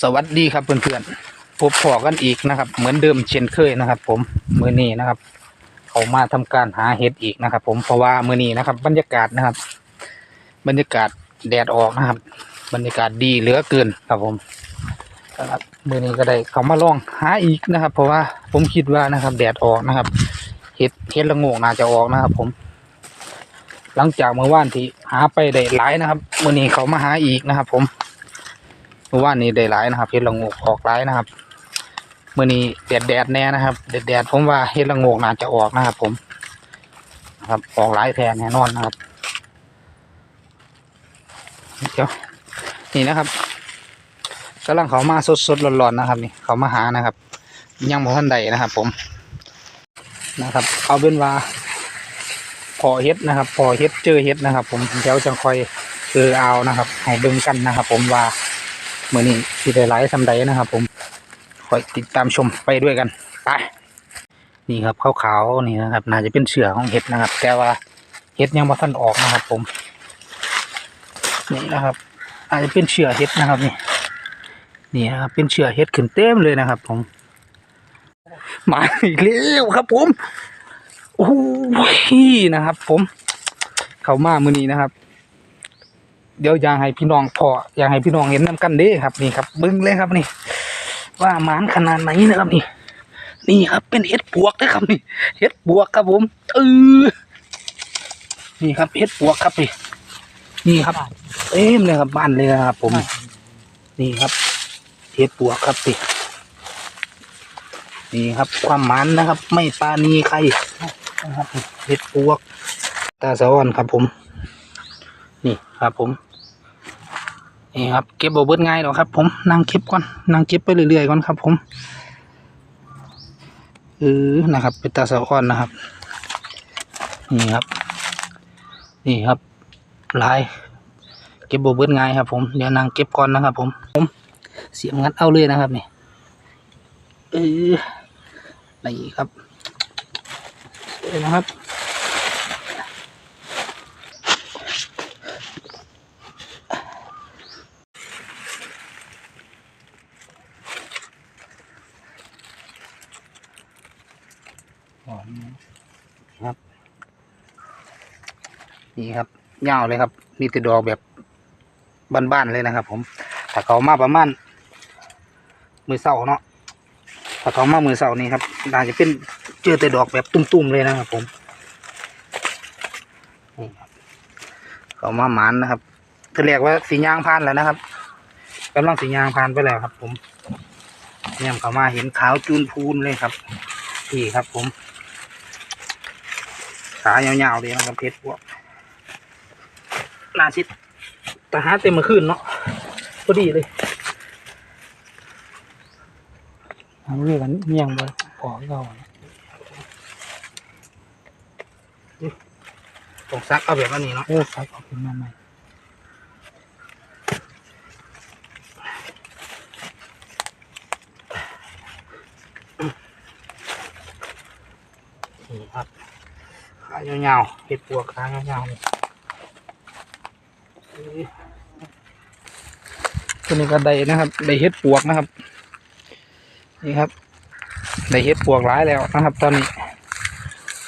สวัสดีครับเพื่อนๆพบพอกันอีกนะครับ เหมือนเดิมเช่นเคยนะครับ ผมมือนี้นะครับ เขามาทำการหาเห็ดอีกนะครับ ผมเพราะว่ามือนี้นะครับ บรรยากาศนะครับ บรรยากาศแดดออกนะครับ บรรยากาศดีเหลือเกินครับผมครับมือนี้ก็ได้เขามาลองหาอีกนะครับ เพราะว่าผมคิดว่านะครับ แดดออกนะครับเห็ดเห็ดละโงน่าจะออกนะครับ ผม หลังจากเมื่อวานที่หาไปได้หลายนะครับมือนี้เขามาหาอีกนะครับ ผม เมื่อวานนี้ได้หลายนะครับเห็ดละโงกออกหลายนะครับเมื่อนี้แดดแดดแน่นะครับแดดแดดผมว่าเห็ดละโงกน่าจะออกนะครับ ผมนะครับออกหลายแทนแน่นอนนะครับเดี๋ยวนี่นะครับกำลังเขามาสดๆร้อนๆนะครับ นี่เขามาหานะครับ ยังบ่ทันใดนะครับ ผมนะครับ เอาเป็นว่าพอเฮ็ดนะครับ พอเฮ็ดเจอเฮ็ดนะครับ ผมเดี๋ยวจะคอยเออเอานะครับให้เบิ่งกันนะครับ ผมว่า เมื่อนี้สิได้หลายสำใดนะครับ ผมคอยติดตามชมไปด้วยกันไปนี่ครับขาวๆนี่นะครับ น่าจะเป็นเสือของเห็ดนะครับ แต่ว่าเห็ดยังไม่ทันออกนะครับ ผม นี่นะครับ อาจจะเป็นเชือเห็ดนะครับนี่นี่นะครับเป็นเชือเห็ดขึ้นเต็มเลยนะครับ ผม มาอีกแล้วครับ ผมโอ้โหนะครับ ผม เขามามือนี้นะครับ เดี๋ยวอยากให้พี่น้องพออยากให้พี่น้องเห็นน้ำกันเด้ครับนี่ครับเบิ้งเลยครับนี่ ว่าหมานขนาดไหนนะครับนี่ นี่ครับเป็นเห็ดปวกนะครับนี่เห็ดปวกครับผมเออนี่ครับเห็ดปวกครับนี่นี่ครับเต็มเลยครับบ้านเลยนะครับ ผม นี่ครับเห็ดปวกครับนี่นี่ครับ ความหมันนะครับ ไม่ปานีใครนะครับเห็ดปวกตาสะอ่อนครับผม นี่ครับผม นี่ครับเก็บโบเบิดง่ายหรอครับ ผมนั่งเก็บก่อนนั่งเก็บไปเรื่อยๆก่อนครับ ผมเออนะครับ เป็นตาสะอ่อนนะครับ นี่ครับ นี่ครับลายเก็บโบเบิดง่ายครับ ผมเดี๋ยวนั่งเก็บก่อนนะครับ ผมผมเสียงงัดเอาเลยนะครับนี่เออนี่ครับเออนะครับ ครับ นี่ครับยาวเลยครับ มีแต่ดอกแบบบ้านๆเลยนะครับ ผมถ้าเขามาประมาณมือเสาเนาะถ้าเขามามือเสานี่ครับน่าจะเป็นเจอแต่ดอกแบบตุ้มๆเลยนะครับ ผมนี่ครับเขามาหมานนะครับคือเรียกว่าสียางพานแล้วนะครับกำลังสียางพานไปแล้วครับ ผมเนี่ยเขามาเห็นขาวจูนพูนเลยครับนี่ครับ ผม ขายาวๆเลยนะครับเพชรพวกนาชิดตาฮาเต็มมาขึ้นเนาะพอดีเลยเอาเรื่องกันเมี่ยงไปพอเราต้องซักเอาแบบนี้เนาะเออซักเอาเป็นมาใหม่นี่ครับ ขายาวๆเห็ดปวกขายาวๆตัวนี้ก็ได้นะครับ ได้เห็ดปวกนะครับ นี่ครับ ได้เห็ดปวกหลายแล้วนะครับ ตอนนี้